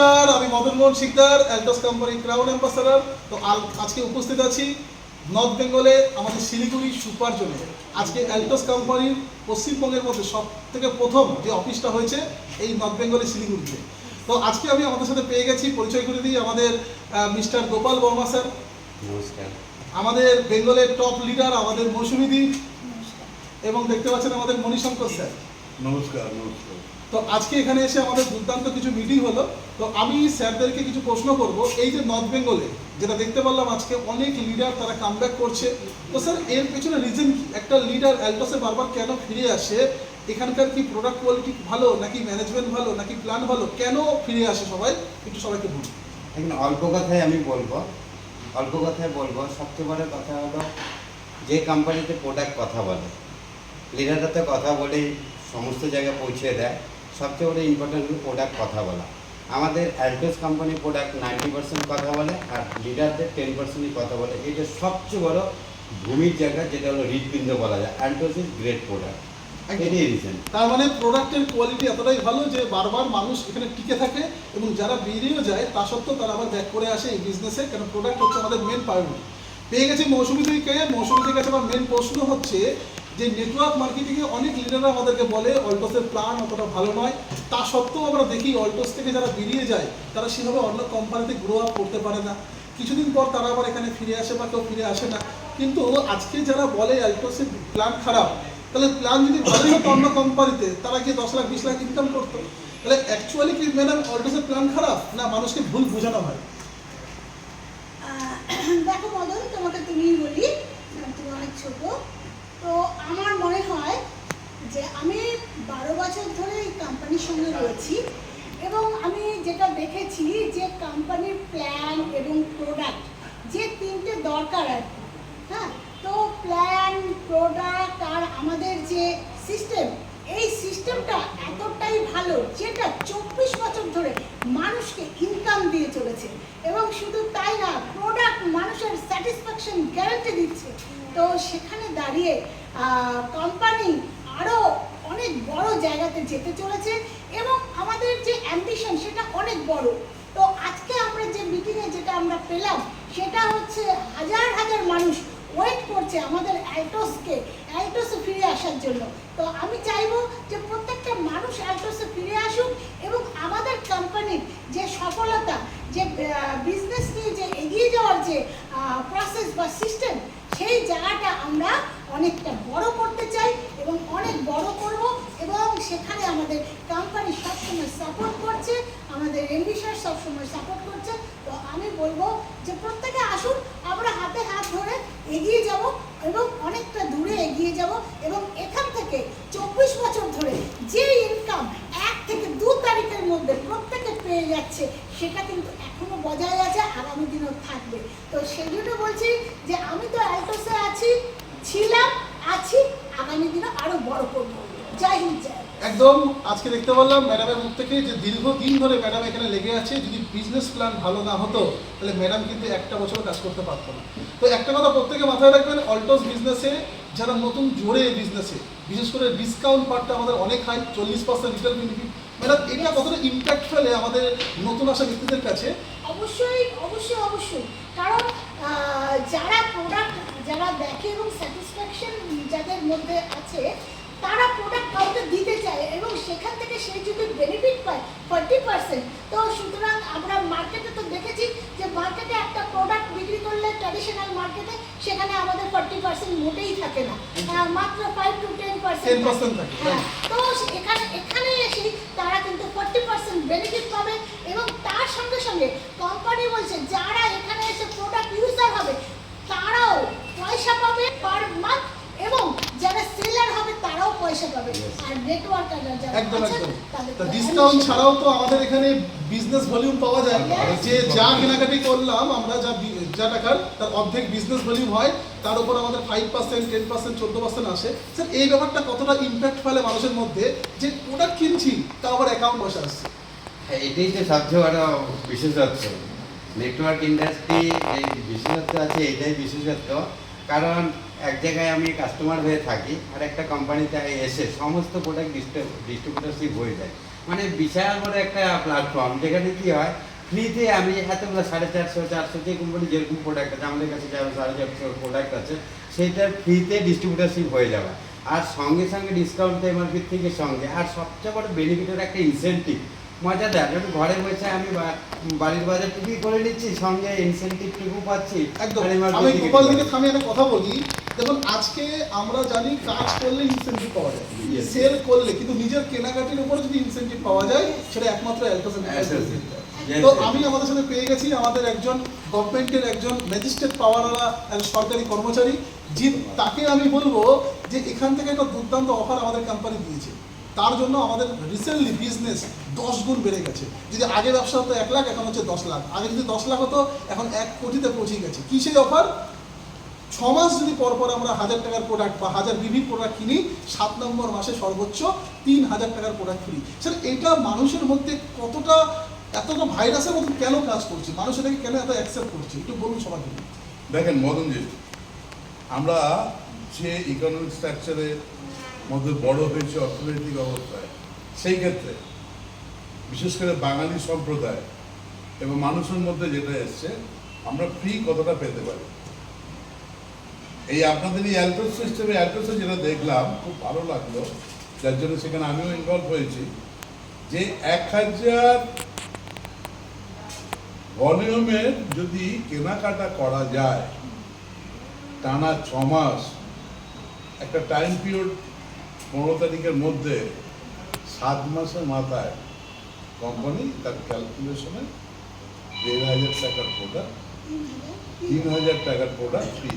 নমস্কার আমি Madan Mohan Sikdar Altos company crown ambassador তো আজকে উপস্থিত আছি নর্থ বেঙ্গলে আমাদের শিলিগুড়ি সুপার জোনে আজকে অ্যালটস কোম্পানির পশ্চিমবঙ্গের মধ্যে সব থেকে প্রথম যে অফিসটা হয়েছে এই নর্থ বেঙ্গলের শিলিগুড়িতে। তো আজকে আমি আমাদের সাথে পেয়ে গেছি পরিচয় করে দিই আমাদের মিস্টার গোপাল বর্মা স্যার। নমস্কার। আমাদের বেঙ্গলের টপ লিডার আমাদের মৌসুমীদি এবং দেখতে পাচ্ছেন আমাদের মণিশঙ্কর স্যার। নমস্কার নমস্কার। তো আজকে এখানে এসে আমাদের দুর্দান্ত কিছু মিটিং হলো। তো আমি স্যারদেরকে কিছু প্রশ্ন করব। এই যে নর্থ বেঙ্গলে যেটা দেখতে পারলাম আজকে অনেক লিডার তারা কামব্যাক করছে। তো স্যার এর পেছনে রিজন কি? একটা লিডার অ্যালটসে বারবার কেন ফিরে আসে? এখানকার কি প্রোডাক্ট কোয়ালিটি ভালো নাকি ম্যানেজমেন্ট ভালো নাকি প্ল্যান ভালো? কেন ফিরে আসে সবাই? একটু সবাইকে বলুন। এখন অল্প কথায় আমি বলব। অল্প কথায় বলব। সবচেয়ে বড় কথা হলো যে কোম্পানিতে প্রোডাক্ট কথা বলে লিডাররা তো কথা বলেই সমস্ত জায়গায় পৌঁছে দেয়। সবচেয়ে বড় ইম্পর্টেন্ট হলো প্রোডাক্ট কথা বলা। আমাদের অ্যালটোস কোম্পানির প্রোডাক্ট নাইনটি পার্সেন্ট কথা বলে আর লিডারদের টেন পার্সেন্টই কথা বলে। এটা সবচেয়ে বড় ভূমির জায়গা যেটা হলো হৃদপিণ্ড বলা যায়। অ্যালটোস ইজ গ্রেট প্রোডাক্ট এটাই রিজন তার মানে প্রোডাক্টের কোয়ালিটি এতটাই ভালো যে বারবার মানুষ এখানে টিকে থাকে এবং যারা বেরিয়েও যায় তা সত্ত্বেও তারা আবার ব্যাক করে আসে এই বিজনেসে কারণ প্রোডাক্ট হচ্ছে আমাদের মেন প্রায়োরিটি পেয়ে গেছি মৌসুমি থেকে মৌসুমি থেকে আমার মেন প্রশ্ন হচ্ছে যে নেটওয়ার্ক মার্কেটিংয়ে অনেক লিডাররা আমাদেরকে বলে অল্টোসের প্ল্যান অতটা ভালো নয়। তা সত্ত্বেও আমরা দেখি অল্টোস থেকে যারা বেরিয়ে যায়, তারা সেভাবে অন্য কোম্পানিতে গ্রো আপ করতে পারে না। কিছুদিন পর তারা আবার এখানে ফিরে আসে বা কেউ ফিরে আসে না। কিন্তু আজকে যারা বলে অল্টোসের প্ল্যান খারাপ, তাহলে প্ল্যান যদি ভালো হতো অন্য কোম্পানিতে তারা কি দশ লাখ, বিশ লাখ ইনকাম করতো। তাহলে অ্যাকচুয়ালি কি ম্যাডাম অল্টোসের প্ল্যান খারাপ, না মানুষকে ভুল বোঝানো হয়? দেখো মদন, তোমাকে তুমিই বলি তুমি অনেক ছোট। তো আমার মনে হয় যে আমি বারো বছর ধরে এই কোম্পানির সঙ্গে রয়েছি এবং আমি যেটা দেখেছি যে কোম্পানির প্ল্যান এবং প্রোডাক্ট যে তিনটে দরকার আর কি হ্যাঁ? তো প্ল্যান প্রোডাক্ট আর আমাদের যে সিস্টেম এই সিস্টেমটা এতটাই ভালো যেটা চব্বিশ বছর ধরে মানুষকে ইনকাম দিয়ে চলেছে এবং শুধু তাই না প্রোডাক্ট মানুষের স্যাটিসফ্যাকশন গ্যারান্টি দিচ্ছে। তো সেখানে দাঁড়িয়ে কোম্পানি আরও অনেক বড় জায়গাতে যেতে চলেছে এবং আমাদের যে অ্যাম্বিশন সেটা অনেক বড়। তো আজকে আমরা যে মিটিংয়ে যেটা আমরা পেলাম, সেটা হচ্ছে হাজার হাজার মানুষ ওয়েট করছে আমাদের অ্যালটোসকে অ্যালটোসে ফিরে আসার জন্য। তো আমি চাইব যে প্রত্যেকটা মানুষ অ্যালটোসে ফিরে আসুক এবং আমাদের কোম্পানির যে সফলতা, যে বিজনেস নিয়ে যে এগিয়ে যাওয়ার যে প্রসেস বা সিস্টেম সেই জায়গাটা আমরা অনেকটা বড় করতে চাই এবং অনেক বড় করব এবং সেখানে আমাদের কোম্পানি সবসময় সাপোর্ট করছে, আমাদের এমডি সবসময় সাপোর্ট করছে। তো আমি বলব যে প্রত্যেকে আসুন, আমরা হাতে হাত ধরে এগিয়ে যাব এবং অনেকটা দূরে এগিয়ে যাব এবং এখান থেকে চব্বিশ বছর ধরে যে ইনকাম এক থেকে দু তারিখের মধ্যে প্রত্যেকে পেয়ে যাচ্ছে, সেটা কিন্তু এখনও বজায় আছে, আগামী দিনেও থাকবে। তো সেই জন্য বলছি যে আমি তো অ্যালটোসে আছি, ছিলাম, আছি, আগামী দিনে আরও বড় করব। জয় হিন্দ, জয় একদম, আজকে দেখতে পারলাম ম্যাডামের মুখ থেকে যে দীর্ঘদিন ধরে ম্যাডাম এখানে লেগে আছে, যদি বিজনেস প্ল্যান ভালো না হতো, তাহলে ম্যাডাম কিন্তু একটা বছর কাজ করতে পারতো না। তো একটা কথা প্রত্যেকে মাথায় রাখবেন অল্টোস বিজনেসে যারা নতুন জোরে বিজনেসে বিশেষ করে ডিসকাউন্ট পার্টটা আমাদের অনেক হাই চল্লিশ পার্সেন্ট রিটেল বেনিফিট ম্যাডাম এটা কতটা ইম্প্যাক্ট ফেলে আমাদের নতুন আসা ব্যক্তিদের কাছে? অবশ্যই অবশ্যই অবশ্যই। কারণ যারা প্রোডাক্ট যারা দেখে এবং স্যাটিসফ্যাকশন যাদের মধ্যে আছে, তারা প্রোডাক্ট কাউকে দিতে চায় এবং সেখান থেকে সে যদি বেনিফিট পায় ফর্টি পার্সেন্ট তো সুতরাং আমরা মার্কেটে তো দেখেছি যে মার্কেটে একটা প্রোডাক্ট বিক্রি করলে ট্র্যাডিশনাল মার্কেটে সেখানে আমাদের ফর্টি পার্সেন্ট মোটেই থাকে না। মাত্র ফাইভ টু টেন পার্সেন্ট 10% থাকে, হ্যাঁ। তো এখানে এখানে এসে তারা কিন্তু ফর্টি পার্সেন্ট বেনিফিট পাবে এবং তার সঙ্গে সঙ্গে কোম্পানি বলছে যারা এখানে এসে প্রোডাক্ট ইউজার হবে তারাও পয়সা পাবে পার মান্থ এবং যারা সেলার হবে তারাও পয়সা পাবে। আর নেটওয়ার্কার যারা একদম একদম। তো ডিসকাউন্ট ছাড়াও তো আমাদের এখানে বিজনেস ভলিউম পাওয়া যায়. যে যা কেনাকাটি করলাম আমরা যা যা টাকার তার অর্ধেক বিজনেস ভলিউম হয়। তার উপর আমাদের ফাইভ পার্সেন্ট টেন পার্সেন্ট চোদ্দ পার্সেন্ট আসে। স্যার এই ব্যাপারটা কতটা ইম্প্যাক্ট ফেলে মানুষের মধ্যে? যে প্রোডাক্ট কিনছি তা আবার অ্যাকাউন্ট বসে আসছে হ্যাঁ, এটাই তো সবচেয়ে বড় বিশেষত্ব। নেটওয়ার্ক ইন্ডাস্ট্রি এই বিশেষত্ব আছে এটাই বিশেষত্ব। কারণ এক জায়গায় আমি কাস্টমার হয়ে থাকি আর একটা কোম্পানিতে এসে সমস্ত প্রোডাক্ট ডিস্ট্রিবিউটারশিপ হয়ে যায়। মানে বিশাল বড় একটা প্ল্যাটফর্ম যেখানে কি হয় ফ্রিতে আমি এতগুলো সাড়ে চারশো চারশো যে কোম্পানি যেরকম প্রোডাক্ট আছে, আমাদের কাছে যেমন সাড়ে চারশো প্রোডাক্ট আছে, সেইটার ফ্রিতে ডিস্ট্রিবিউটারশিপ হয়ে যাওয়া আর সঙ্গে সঙ্গে ডিসকাউন্ট এমআরপি থেকে সঙ্গে, আর সবচেয়ে বড় বেনিফিটের একটা ইনসেন্টিভ মজাদার ঘরে বসে আমি বাড়ির বাজার টুকুই করে নিচ্ছি সঙ্গে ইনসেন্টিভ টুকু পাচ্ছি। একদম। আমি গোপাল দিকে থামি একটা কথা বলি দেখুন আজকে আমরা জানি কাজ করলে ইনসেন্টিভ পাওয়া যায়। সেল করলে কিন্তু নিজের কেনাকাটির উপরে যদি ইনসেন্টিভ পাওয়া যায় সেটা একমাত্র অ্যালকোসেন তো আমি আমাদের সাথে পেয়ে গেছি আমাদের একজন গভর্নমেন্টের একজন ম্যাজিস্ট্রেট পাওয়ারওয়ালা সরকারি কর্মচারী যে তাকে আমি বলব যে এখান থেকে একটা দুর্দান্ত অফার আমাদের কোম্পানি দিয়েছে। তার জন্য আমাদের রিসেন্টলি বিজনেস দশ গুণ বেড়ে গেছে। যদি আগে ব্যবসা হতো এক লাখ, এখন হচ্ছে দশ লাখ। আগে যদি দশ লাখ হতো, এখন এক কোটিতে পৌঁছে গেছে। কি সেই অফার ছ মাস যদি পর পর আমরা হাজার টাকার প্রোডাক্ট বা হাজার বিভিন্ন প্রোডাক্ট কিনি, সাত নম্বর মাসে সর্বোচ্চ তিন হাজার টাকার প্রোডাক্ট ফ্রি স্যার এটা মানুষের মধ্যে কতটা, এতটা ভাইরাসের মতো কেন কাজ করছে? মানুষ এটাকে কেন এত অ্যাকসেপ্ট করছে? একটু বলুন সবাইকে দেখেন, মদনজি, আমরা যে ইকোনমিক স্ট্রাকচারের মধ্যে বড় হয়েছে অর্থনৈতিক অবস্থায়। সেই ক্ষেত্রে, বিশেষ করে বাঙালি সম্প্রদায় এবং মানুষের মধ্যে যেটা এসছে, আমরা ফ্রি কতটা পেতে পারি। এই আপনাদের এই অ্যালটোস সিস্টেমে অ্যালটোসে যেটা দেখলাম, খুব ভালো লাগল, যার জন্য সেখানে আমিও ইনভলভ হয়েছি, যে এক হাজার ভলিউমের যদি কেনাকাটা করা যায়, টানা ছ মাস, একটা টাইম পিরিয়ড পনেরো তারিখের মধ্যে সাত মাসের মাথায় কোম্পানি তার ক্যালকুলেশনে দেড় হাজার টাকার প্রোডাক্ট তিন হাজার টাকার প্রোডাক্ট ফ্রি